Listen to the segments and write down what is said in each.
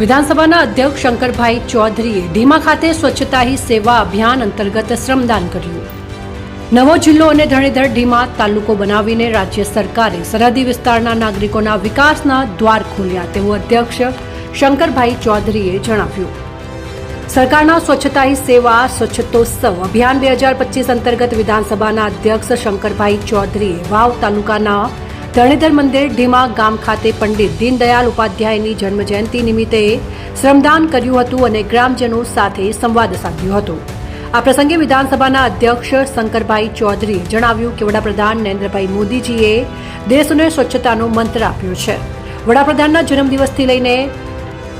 વિધાનસભાના અધ્યક્ષ શંકરભાઈ ચૌધરીએ ઢીમા ખાતે સ્વચ્છતા હી સેવા અભિયાન અંતર્ગત શ્રમદાન કર્યું. નવો જિલ્લો અને ધણીધર ઢીમા તાલુકો બનાવીને રાજ્ય સરકારે સરહદી વિસ્તારના નાગરિકોના વિકાસના દ્વાર ખોલ્યા, તેવું અધ્યક્ષ શંકરભાઈ ચૌધરીએ જણાવ્યું. સરકારના સ્વચ્છતા હી સેવા, સ્વચ્છતોત્સવ અભિયાન બે હજાર પચીસ અંતર્ગત વિધાનસભાના અધ્યક્ષ શંકરભાઈ ચૌધરીએ વાવ તાલુકાના ધરણીધર મંદિર ઢીમા ગામ ખાતે પંડિત દીનદયાલ ઉપાધ્યાયની જન્મજયંતિ નિમિત્તે શ્રમદાન કર્યું હતું અને ગ્રામજનો સાથે સંવાદ સાધ્યો હતો. આ પ્રસંગે વિધાનસભાના અધ્યક્ષ શંકરભાઈ ચૌધરીએ જણાવ્યું કે વડાપ્રધાન નરેન્દ્રભાઈ મોદીજીએ દેશને સ્વચ્છતાનો મંત્ર આપ્યો છે. વડાપ્રધાનના જન્મદિવસથી લઈને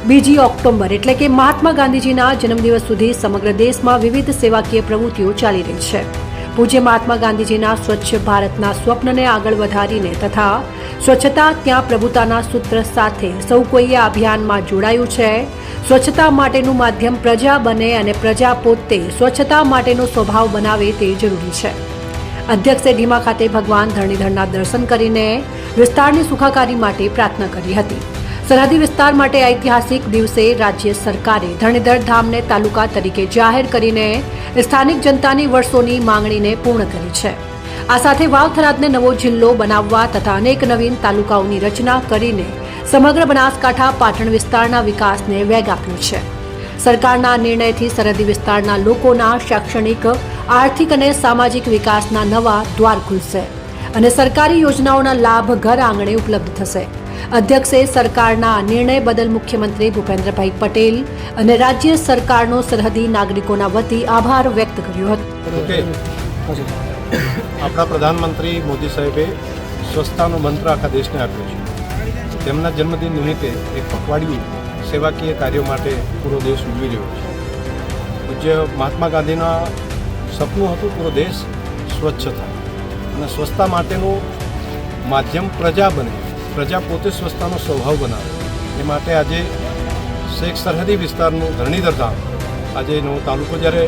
બીજી ઓક્ટોબર એટલે કે મહાત્મા ગાંધીજીના જન્મદિવસ સુધી સમગ્ર દેશમાં વિવિધ સેવાકીય પ્રવૃત્તિઓ ચાલી રહી છે. પૂજ્ય મહાત્મા ગાંધીજીના સ્વચ્છ ભારતના સ્વપ્નને આગળ વધારીને તથા સ્વચ્છતા ત્યાં પ્રભુતાના સૂત્ર સાથે સૌ કોઈએ અભિયાનમાં જોડાયું છે. સ્વચ્છતા માટેનું માધ્યમ પ્રજા બને અને પ્રજા પોતે સ્વચ્છતા માટેનો સ્વભાવ બનાવે તે જરૂરી છે. અધ્યક્ષે ઢીમા ખાતે ભગવાન ધરણીધરના દર્શન કરીને વિસ્તારની સુખાકારી માટે પ્રાર્થના કરી હતી. સરહદી વિસ્તાર માટે ઐતિહાસિક દિવસે રાજ્ય સરકારે ધરણીધર ધામને તાલુકા તરીકે જાહેર કરીને સ્થાનિક જનતાની વર્ષોની માંગણીને પૂર્ણ કરી છે. આ સાથે વાવ થરાદને નવો જિલ્લો બનાવવા તથા અનેક નવીન તાલુકાઓની રચના કરીને સમગ્ર બનાસકાંઠા પાટણ વિસ્તારના વિકાસને વેગ આપ્યો છે. સરકારના નિર્ણયથી સરહદી વિસ્તારના લોકોના શૈક્ષણિક, આર્થિક અને સામાજિક વિકાસના નવા દ્વાર ખુલશે અને સરકારી યોજનાઓના લાભ ઘર આંગણે ઉપલબ્ધ થશે. અધ્યક્ષે સરકારના નિર્ણય બદલ મુખ્યમંત્રી ભૂપેન્દ્રભાઈ પટેલ અને રાજ્ય સરકારનો સરહદી નાગરિકોના વતી આભાર વ્યક્ત કર્યો હતો. આપણા પ્રધાનમંત્રી મોદી સાહેબે સ્વચ્છતાનો મંત્ર આખા દેશને આપ્યો છે. તેમના જન્મદિન નિમિત્તે એક પખવાડિયું સેવાકીય કાર્યો માટે પૂરો દેશ ઉજવી રહ્યો છે. પૂજ્ય મહાત્મા ગાંધીના સપનું હતું પૂરો દેશ સ્વચ્છ થાય. અને સ્વચ્છતા માટેનું માધ્યમ પ્રજા બને. પ્રજા પોતે સ્વચ્છતાનો સ્વભાવ બનાવે એ માટે આજે શેખ સરહદી વિસ્તારનું ધરણીધર ધામ આજે એનો તાલુકો જ્યારે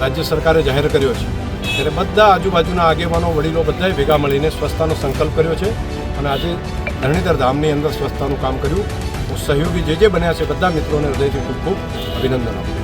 રાજ્ય સરકારે જાહેર કર્યો છે, ત્યારે બધા આજુબાજુના આગેવાનો, વડીલો બધાએ ભેગા મળીને સ્વચ્છતાનો સંકલ્પ કર્યો છે અને આજે ધરણીધર ધામની અંદર સ્વચ્છતાનું કામ કર્યું હું સહયોગી જે જે બન્યા છે બધા મિત્રોને હૃદયથી ખૂબ ખૂબ અભિનંદન આપું.